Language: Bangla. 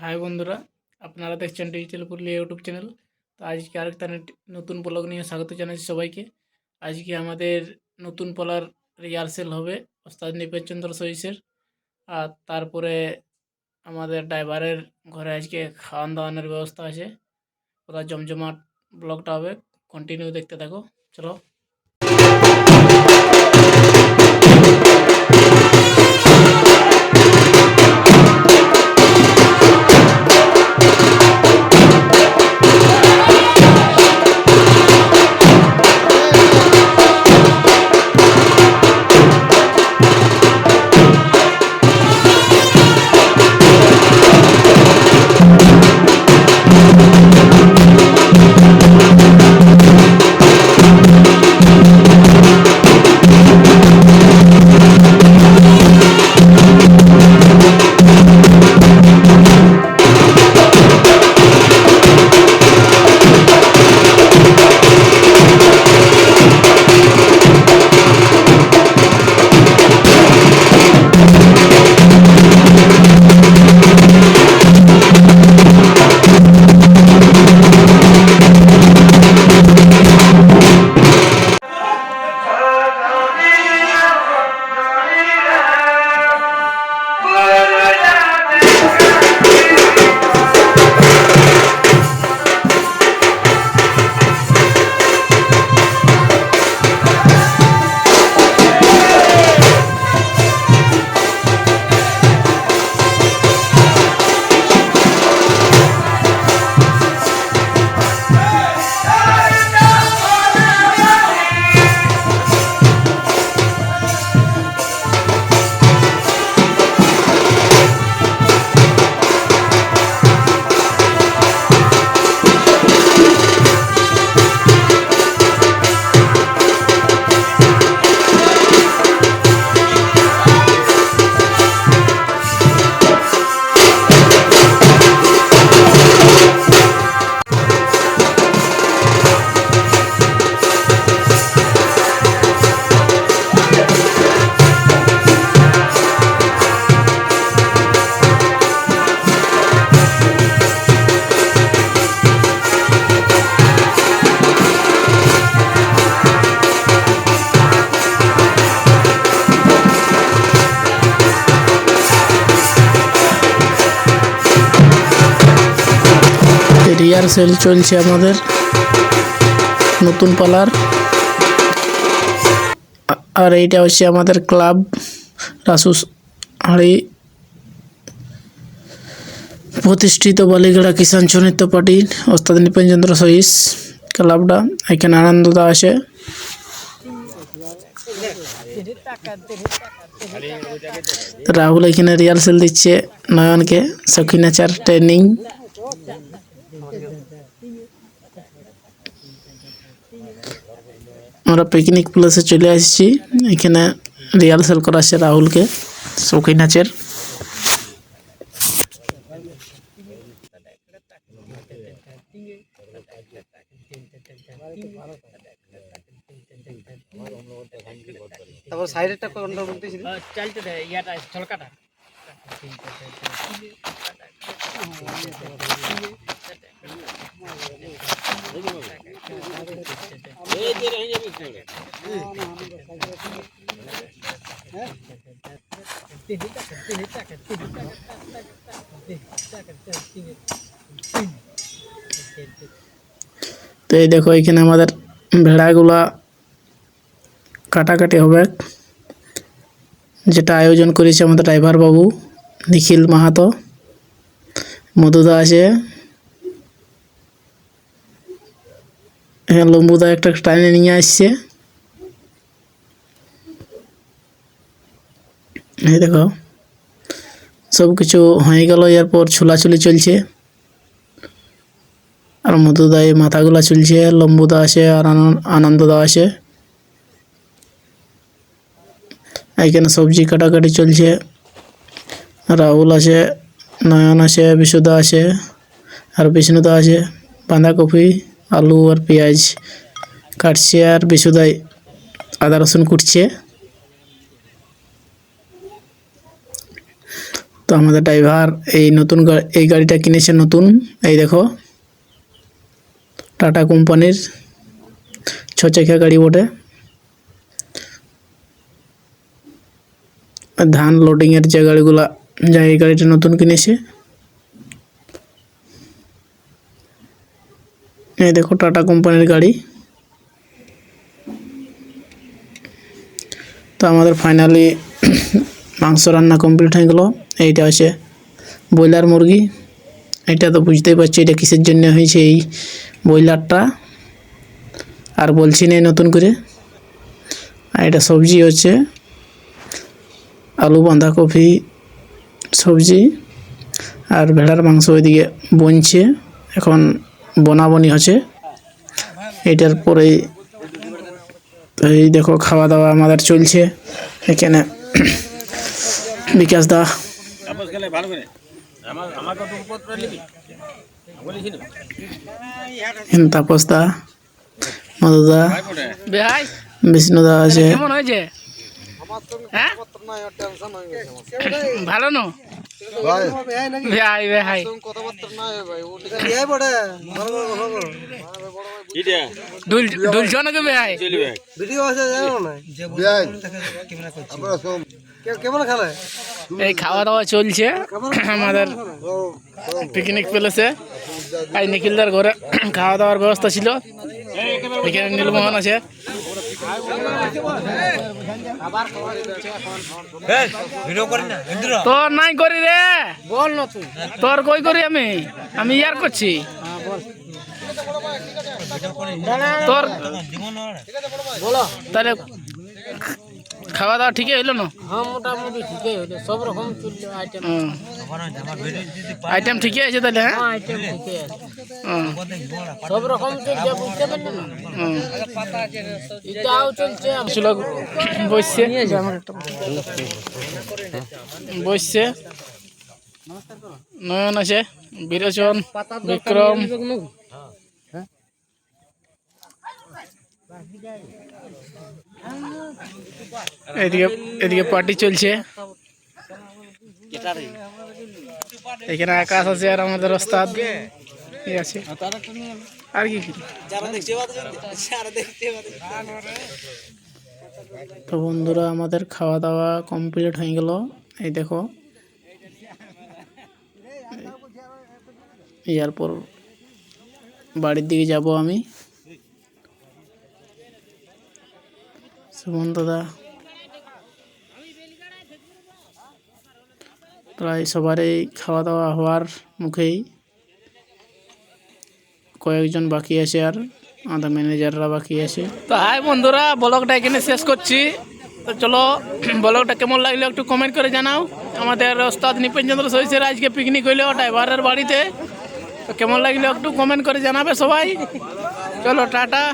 হাই বন্ধুরা, আপনারা দেখছেন ডিজিটাল পুরুলিয়া ইউটিউব চ্যানেল তো আজকে আরেকটা নত- নতুন ব্লগ নিয়ে স্বাগত জানাচ্ছি সবাইকে। আজকে আমাদের নতুন পলার রিহার্সেল হবে ওস্তাদ নিপেনচন্দ্র সহিসের। আর তারপরে আমাদের ড্রাইভারের ঘরে আজকে খাওয়ান দাওয়ানোর ব্যবস্থা আছে। ওরা জমজমাট ব্লগটা হবে। কন্টিনিউ দেখতে থাকো। চলো। রিহার্সেল চলছে আমাদের নতুন পালার। আর এইটা হচ্ছে আমাদের ক্লাব, রাসুস হাড়ি। প্রতিষ্ঠিত বালিগড়া কিষাণ চনিত্য পার্টির ওস্তাদ নিপেনচন্দ্র সহিস ক্লাবটা। এখানে আনন্দদা আছে রাহুল এখানে রিহার্সেল দিচ্ছে নয়নকে। সখিনাচার ট্রেনিং। আমরা পিকনিক প্লেসে চলে আসছি। এখানে রিহার্সাল করাচ্ছে রাহুলকে শৌখিন নাচের তারপর সাইডেরটা কোনটা বলতেছিলি চলতে দে ইয়াটা ঝলকাটা। তো এই দেখো, এখানে আমাদের ভেড়াগুলা কাটাকাটি হবে। যেটা আয়োজন করেছে আমাদের ড্রাইভার বাবু নিখিল মাহাতো। মধুদা আছে। হ্যাঁ লম্বুদা একটা টাইনে নিয়ে আসছে। এই দেখো সব কিছু হয়ে গেল, এরপর ছোলাছুলি চলছে। আর মধুদা এই মাথাগুলা চলছে লম্বুদা আছে আর আনন্দ- আনন্দদা আছে এখানে সবজি কাটাকাটি চলছে। রাহুল আছে নয়ন আছে বিশুদা আছে আর বিষ্ণুদা আছে বাঁধাকপি। আলু আর পেঁয়াজ কাটছে আর বিশুদাই আদা রসুন কুটছে। তো আমাদের ড্রাইভার এই নতুন এই গাড়িটা কিনেছে নতুন। এই দেখো, টাটা কোম্পানির ছ গাড়ি বটে। ধান লোডিংয়ের যে গাড়িগুলা যা এই গাড়িটা নতুন কিনেছে। এই দেখো টাটা কোম্পানির গাড়ি। তো আমাদের ফাইনালি মাংস রান্না কমপ্লিট হয়ে গেলো। এইটা হচ্ছে ব্রয়লার মুরগি। এটা তো বুঝতেই পারছি এটা কিসের জন্য হয়েছে এই ব্রয়লারটা। আর বলছি না নতুন করে। আর এটা সবজি হচ্ছে আলু বাঁধাকপি সবজি। আর ভেড়ার মাংস ওইদিকে বনছে। এখন বনাবনি হচ্ছে। এটার পরেই এই দেখো খাওয়া দাওয়া আমাদের চলছে। এখানে বিকাশ দা। তাপস দা মধু দা বিষ্ণু দা আছে। হ্যাঁ? ভালো নো? ভাই। ভাই ভাই। কথাবার্তা নাই ভাই ও ঠিক বড়ে ভালো করে কথা দুল দুলছ নাকি ভাই? ভিডিও আছে জানো না? ভাই। আমরা সব কেমন খেলে? এই খাওয়া দাওয়া চলছে আমাদের পিকনিক প্লেসে আজ নিখিলদার ঘরে খাওয়া দাওয়ার ব্যবস্থা ছিল। এখানে নীলমোহন আছে। তোর নাই করি রে। বল না তুই। তোর কই করি আমি? আমি ইয়ার করছি। তোর তাহলে খাওয়া দাওয়া ঠিকই হইল না? হ্যাঁ মোটামুটি ঠিকই হলো সব রকম আইটেম আইটেম ঠিকই আছে তাহলে হ্যাঁ? আইটেম ঠিকই আছে। সব রকম চলছে বুঝতে পারলি না। হুম। এটাও চলছে বসছে। বসছে। নয়ন আছে, বিরোচন, বিক্রম। এদিকে এদিকে পার্টি চলছে। এখানে আকাশ আছে আর আমাদের ওস্তাদ। আছে? আর কি কি? তো বন্ধুরা আমাদের খাওয়া দাওয়া কমপ্লিট হয়ে গেল। এই দেখো। এরপর বাড়ির দিকে যাব আমি। সুমন দাদা প্রায় সবারই খাওয়া দাওয়া হওয়ার মুখেই। কয়েকজন বাকি আছে আর আমাদের ম্যানেজাররা বাকি আছে। তো হাই বন্ধুরা, ব্লগটা এখানে শেষ করছি। তো চলো, ব্লগটা কেমন লাগল একটু কমেন্ট করে জানাও। আমাদের ওস্তাদ নিপেনচন্দ্র সহিসের আজকে পিকনিক হইল ড্রাইভারের বাড়িতে। তো কেমন লাগল একটু কমেন্ট করে জানাবে সবাই। চলো, টাটা।